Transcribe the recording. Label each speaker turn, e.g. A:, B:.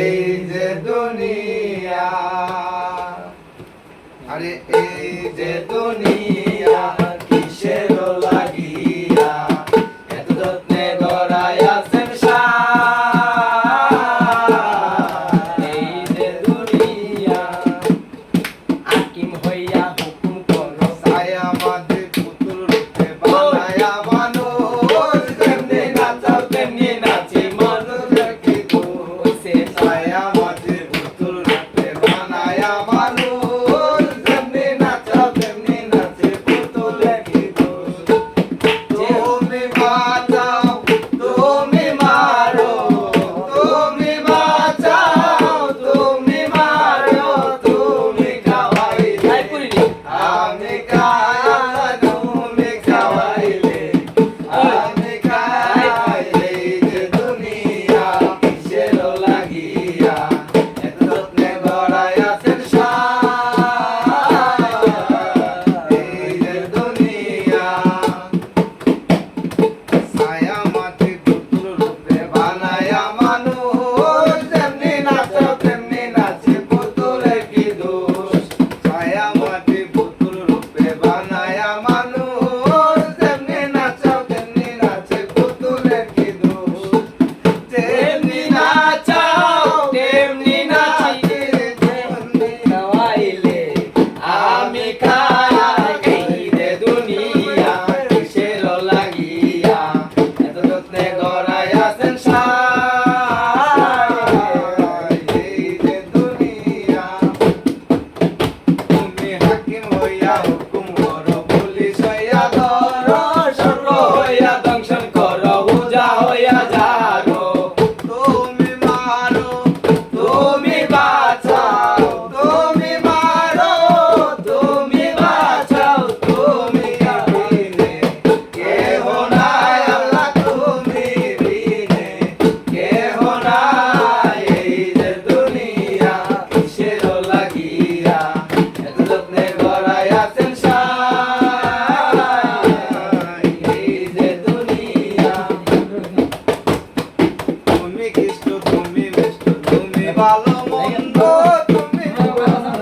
A: এই যে দুনিয়া আরে এই যে দুনিয়া। ভালো মন্দ তুমি তুমি।